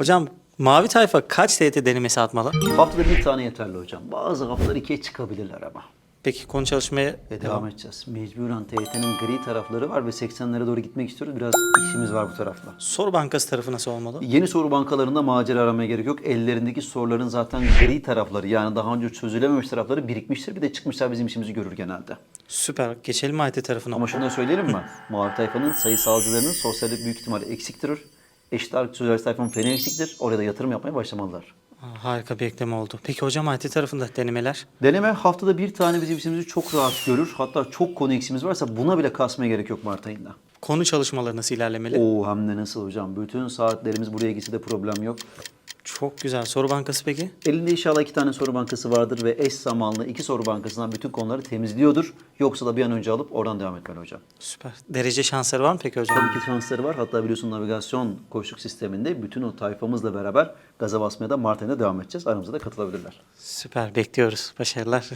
Hocam mavi tayfa kaç TYT denemesi atmalı? Haftada bir tane yeterli hocam. Bazı haftalar ikiye çıkabilirler ama. Peki konu çalışmaya Ve devam edeceğiz. Mecburen TYT'nin gri tarafları var ve 80'lere doğru gitmek istiyoruz. Biraz işimiz var bu tarafta. Soru bankası tarafı nasıl olmalı? Yeni soru bankalarında macera aramaya gerek yok. Ellerindeki soruların zaten gri tarafları yani daha önce çözülememiş tarafları birikmiştir. Bir de çıkmışlar bizim işimizi görür genelde. Süper. Geçelim AYT tarafına. Ama şunu da söyleyelim mi? Mavi tayfanın sayısalcılarının sosyallik büyük ihtimalle eksiktir. Eşit ağırlık sözel tayfanın feni eksiktir. Oraya da yatırım yapmaya başlamalılar. Harika bir ekleme oldu. Peki hocam AYT tarafında denemeler? Deneme haftada bir tane bizim işimizi çok rahat görür. Hatta çok konu eksimiz varsa buna bile kasmaya gerek yok Mart ayında. Konu çalışmaları nasıl ilerlemeli? Oo hem de nasıl hocam. Bütün saatlerimiz buraya gitse de problem yok. Çok güzel. Soru bankası peki? Elinde inşallah iki tane soru bankası vardır ve eş zamanlı iki soru bankasından bütün konuları temizliyordur. Yoksa da bir an önce alıp oradan devam etmeli hocam. Süper. Derece şansları var mı peki hocam? Tabii ki şansları var. Hatta biliyorsun navigasyon koşuk sisteminde bütün o tayfamızla beraber gaza basmaya da Mart ayında devam edeceğiz. Aramıza da katılabilirler. Süper. Bekliyoruz. Başarılar.